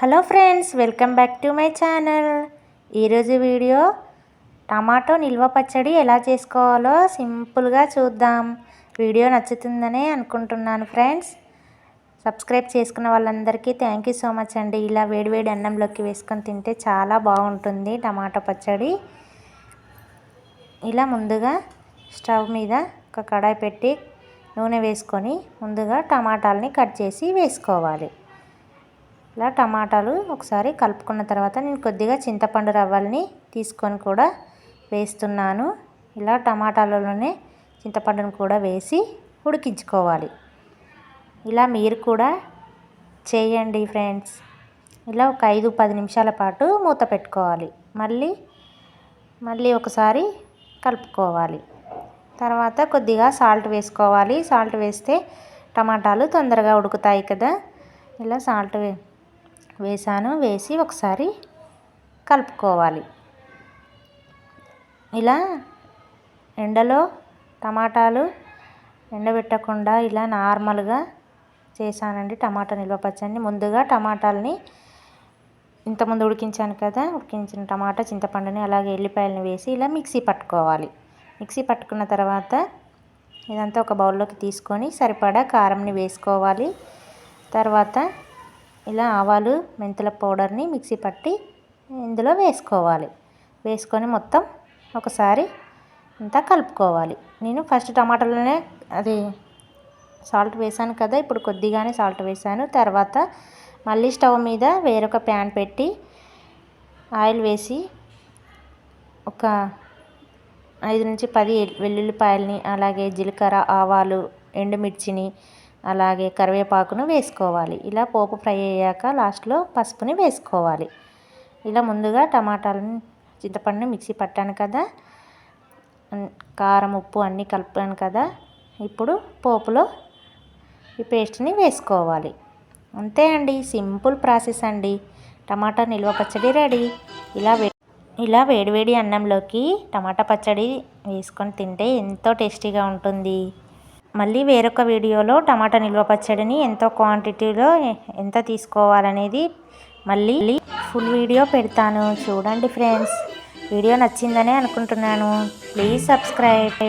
Hello friends welcome back to my channel. ఈరోజు video tomato నిల్వ పచ్చడి ఎలా చేసుకోవాలో సింపుల్గా చూద్దాం. వీడియో నచ్చుతుందనే అనుకుంటున్నాను ఫ్రెండ్స్. సబ్స్క్రైబ్ చేసుకున్న వాళ్ళందరికీ థ్యాంక్ యూ సో మచ్ అండి. ఇలా వేడివేడి అన్నంలోకి వేసుకొని తింటే చాలా బాగుంటుంది టమాటో పచ్చడి. ఇలా ముందుగా స్టవ్ మీద ఒక కడాయి పెట్టి నూనె వేసుకొని ముందుగా టమాటాలని కట్ చేసి వేసుకోవాలి. ఇలా టమాటాలు ఒకసారి కలుపుకున్న తర్వాత నేను కొద్దిగా చింతపండు రవ్వల్ని తీసుకొని కూడా వేస్తున్నాను. ఇలా టమాటాలలోనే చింతపండును కూడా వేసి ఉడికించుకోవాలి. ఇలా మీరు కూడా చేయండి ఫ్రెండ్స్. ఇలా ఒక ఐదు పది నిమిషాల పాటు మూత పెట్టుకోవాలి. మళ్ళీ మళ్ళీ ఒకసారి కలుపుకోవాలి. తర్వాత కొద్దిగా సాల్ట్ వేసుకోవాలి. సాల్ట్ వేస్తే టమాటాలు తొందరగా ఉడుకుతాయి కదా. ఇలా సాల్ట్ వే వేసాను వేసి ఒకసారి కలుపుకోవాలి. ఇలా ఎండలో టమాటాలు ఎండబెట్టకుండా ఇలా నార్మల్గా చేశానండి. టమాటా నిల్వ పచ్చడిని. ముందుగా టమాటాలని ఇంతకుముందు ఉడికించాను కదా ఉడికించిన టమాటా చింతపండుని అలాగే ఎల్లిపాయలని వేసి ఇలా మిక్సీ పట్టుకోవాలి. మిక్సీ పట్టుకున్న తర్వాత ఇదంతా ఒక బౌల్లోకి తీసుకొని సరిపడా కారంని వేసుకోవాలి. తర్వాత ఇలా ఆవాలు మెంతుల పౌడర్ని మిక్సీ పట్టి ఇందులో వేసుకోవాలి. వేసుకొని మొత్తం ఒకసారి అంతా కలుపుకోవాలి. నేను ఫస్ట్ టమాటాలోనే అది సాల్ట్ వేసాను కదా ఇప్పుడు కొద్దిగానే సాల్ట్ వేసాను. తర్వాత మళ్ళీ స్టవ్ మీద వేరొక ప్యాన్ పెట్టి ఆయిల్ వేసి ఒక ఐదు నుంచి పది వెల్లుల్లిపాయలని అలాగే జీలకర్ర ఆవాలు ఎండుమిర్చిని అలాగే కరివేపాకును వేసుకోవాలి. ఇలా పోపు ఫ్రై అయ్యాక లాస్ట్లో పసుపుని వేసుకోవాలి. ఇలా ముందుగా టమాటాలను చింతపండుని మిక్సీ పట్టాను కదా. కారం ఉప్పు అన్నీ కలిపాను కదా. ఇప్పుడు పోపులో ఈ పేస్ట్ని వేసుకోవాలి. అంతే అండి. సింపుల్ ప్రాసెస్ అండి. టమాటా నిల్వ పచ్చడి రెడీ. ఇలా ఇలా వేడివేడి అన్నంలోకి టమాటా పచ్చడి వేసుకొని తింటే ఎంతో టేస్టీగా ఉంటుంది. మళ్ళీ వేరొక వీడియోలో టమాటా నిల్వ పచ్చడిని ఎంతో క్వాంటిటీలో ఎంత తీసుకోవాలనేది మళ్ళీ ఫుల్ వీడియో పెడతాను. చూడండి ఫ్రెండ్స్. వీడియో నచ్చిందనే అనుకుంటున్నాను. Please subscribe.